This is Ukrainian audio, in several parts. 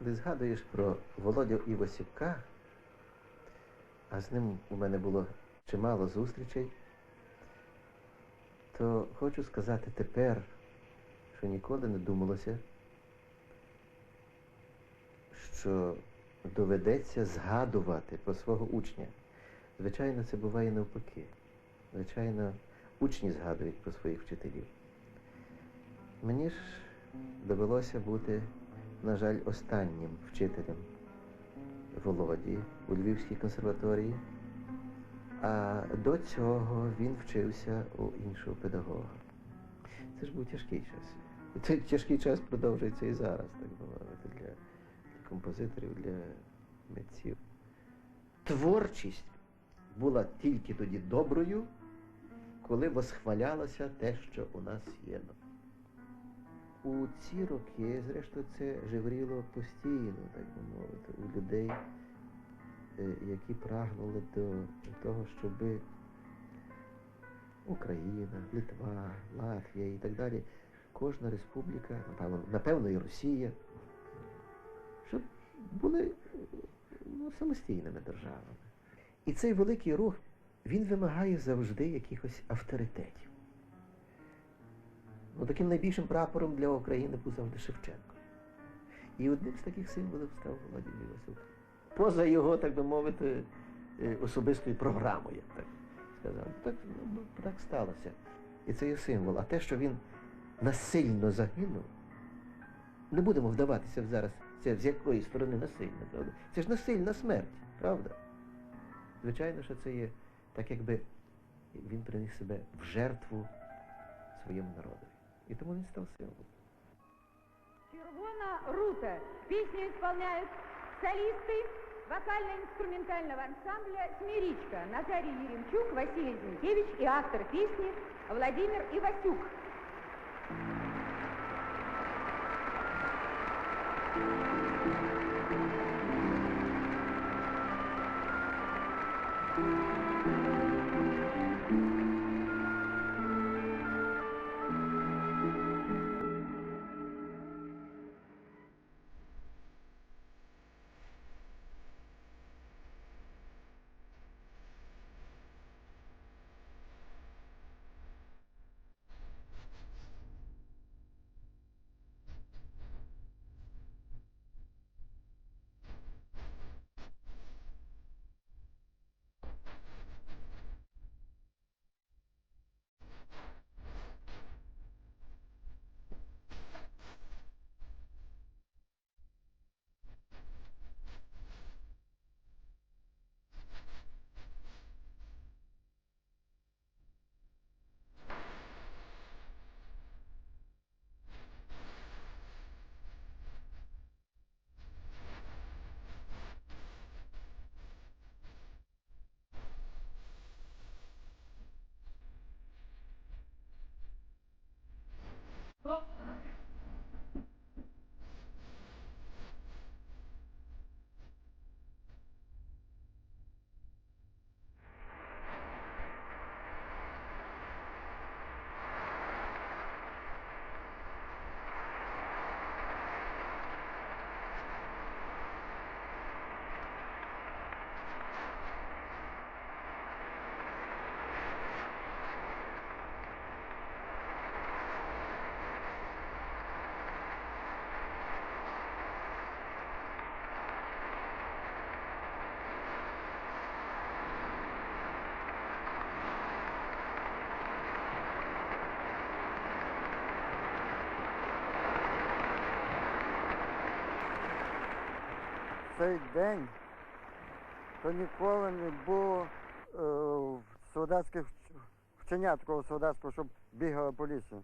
Коли згадуєш про Володю Івасюка, а з ним у мене було чимало зустрічей, то хочу сказати тепер, що ніколи не думалося, що доведеться згадувати про свого учня. Звичайно, це буває навпаки. Звичайно, учні згадують про своїх вчителів. Мені ж довелося бути, на жаль, останнім вчителем Володі у Львівській консерваторії. А до цього він вчився у іншого педагога. Це ж був тяжкий час. Цей тяжкий час продовжується і зараз, так би мовити, для, композиторів, для митців. Творчість була тільки тоді доброю, коли восхвалялося те, що у нас є. У ці роки, зрештою, це жевріло постійно, так би мовити, у людей, е, які прагнули до того, щоб Україна, Литва, Латвія і так далі, кожна республіка, напевно, напевно і Росія, щоб були ну, самостійними державами. І цей великий рух, він вимагає завжди якихось авторитетів. Ну, таким найбільшим прапором для України був завжди Шевченко. І одним з таких символів став Володимир Івасюк. Поза його, так би мовити, е, особистою програмою, я б так сказав. Так, ну, так сталося. І це є символ. А те, що він насильно загинув, не будемо вдаватися зараз, це з якої сторони насильно, правда? Це ж насильна смерть, правда? Звичайно, що це є так, якби він приніс себе в жертву своєму народові. І тому він став символом. Червона рута. Песню исполняют солисты вокально-инструментального ансамбля «Смиричка» Наталья Еремчук, Василий Зинкевич и автор песни Владимир Ивасюк. Цей день то ніколи не було е, в солдатських вч- такого солдатського, щоб бігали по лісу.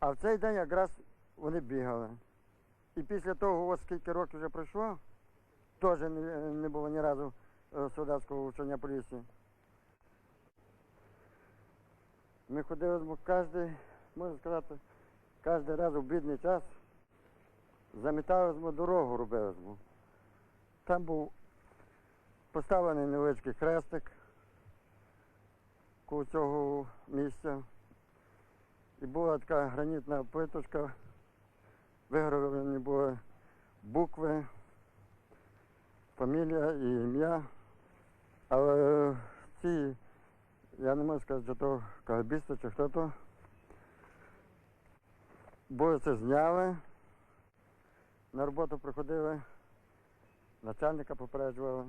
А в цей день якраз вони бігали. І після того, ось скільки років вже пройшло, теж не, не було ні разу е, солдатського вчення по лісі. Ми ходили кожен, можна сказати, кожен раз у бідний час замітали ми дорогу робили. Там був поставлений невеличкий хрестик коло цього місця. І була така гранітна плиточка, вигравлені були букви, фамілія і ім'я. Але ці, я не можу сказати, чи то кагабісти, чи хто то. Бо це зняли, на роботу приходили, начальника попереджували,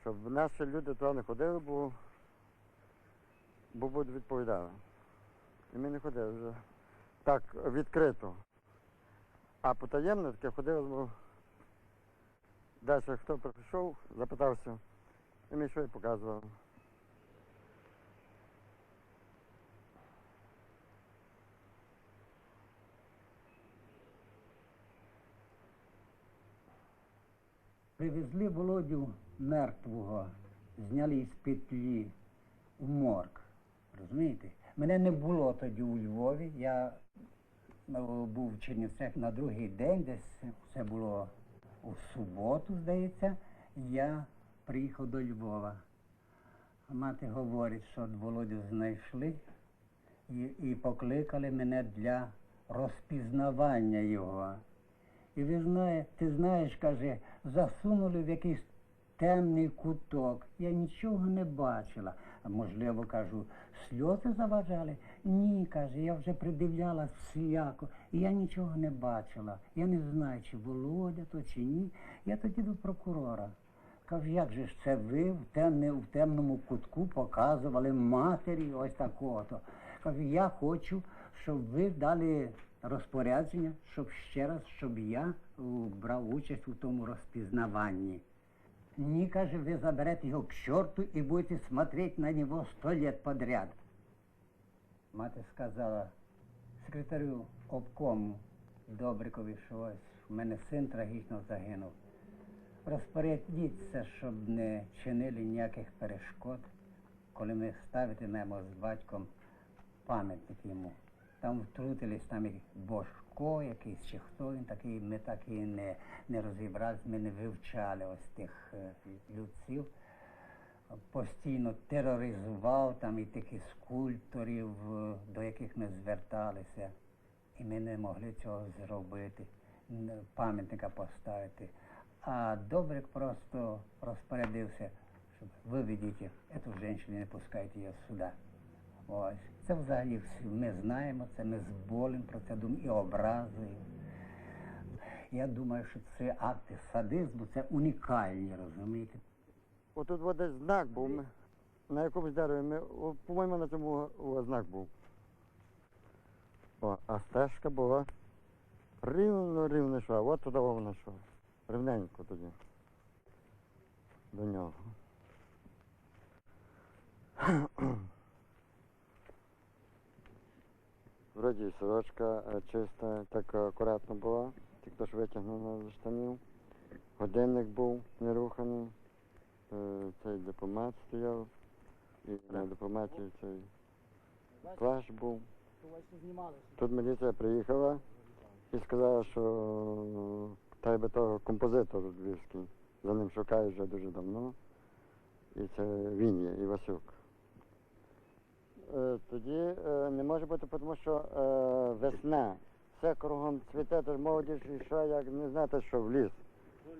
щоб наші люди туди не ходили, бо, бо будуть відповідали. І ми не ходили вже так відкрито. А потаємно таке ходили, бо далі хто прийшов, запитався, і ми що й показував. Привезли Володю мертвого, зняли із петлі у морг. Розумієте? Мене не було тоді у Львові. Я е, був в Чернівцях на другий день, десь це було у суботу, здається, я приїхав до Львова. Мати говорить, що Володю знайшли і, і покликали мене для розпізнавання його. І ви знаєте, ти знаєш, каже, засунули в якийсь темний куток. Я нічого не бачила. Можливо, кажу, сльози заважали? Ні, каже, я вже придивлялась всіляко, і я нічого не бачила. Я не знаю, чи Володя то, чи ні. Я тоді до прокурора. Кажу, як же ж це ви в, темне, в темному кутку показували матері ось такого-то. Кажу, я хочу, щоб ви дали розпорядження, щоб ще раз, щоб я брав участь у тому розпізнаванні. Ні, каже, ви заберете його к чорту і будете смотреть на нього сто лет подряд. Мати сказала секретарю обкому Добрикові, що ось у мене син трагічно загинув. Розпорядіться, щоб не чинили ніяких перешкод, коли ми ставитимемо з батьком пам'ятник йому. Там втрутились там і Бошко якийсь чи хто він такий, ми так і не, не розібрались, ми не вивчали ось тих е, людців. Постійно тероризував там і таких скульпторів, е, до яких ми зверталися. І ми не могли цього зробити, пам'ятника поставити. А Добрик просто розпорядився, щоб виведіть цю жінку, не пускайте її сюди. Ось. Це взагалі ми знаємо, це ми з болем про це думаємо і образою. Я думаю, що це акти садизму, це унікальні, розумієте? Отут от десь знак був. Ми, на якомусь дереві. Ми, по-моєму, на цьому знак був. О, а стежка була рівно рівно йшла. От туди вона йшла. Рівненько тоді. До нього. Вроді і сорочка е, чиста, так акуратно була, тільки ж витягнена з штанів. Годинник був неруханий. Е, цей дипломат стояв, і на дипломаті цей плащ був. Тут міліція приїхала і сказала, що та би того композитор львівський. За ним шукають вже дуже давно. І це він є, Івасюк. Е, тоді е, не може бути, тому що е, весна. Все кругом цвіте, тож молодіж йшла, як не знати, що в ліс.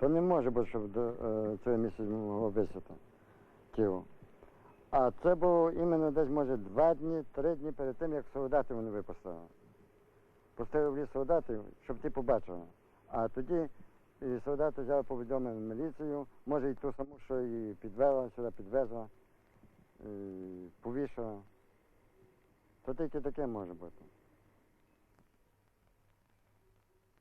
То не може бути, щоб до е, цього місяця могло висити тіло. А це було іменно десь, може, два дні, три дні перед тим, як солдати вони випустили. Пустили в ліс солдатів, щоб ті побачили. А тоді і солдати взяли повідомили міліцію, може і ту саму, що і підвела, сюди підвезла, і повішала. То тільки таке може бути.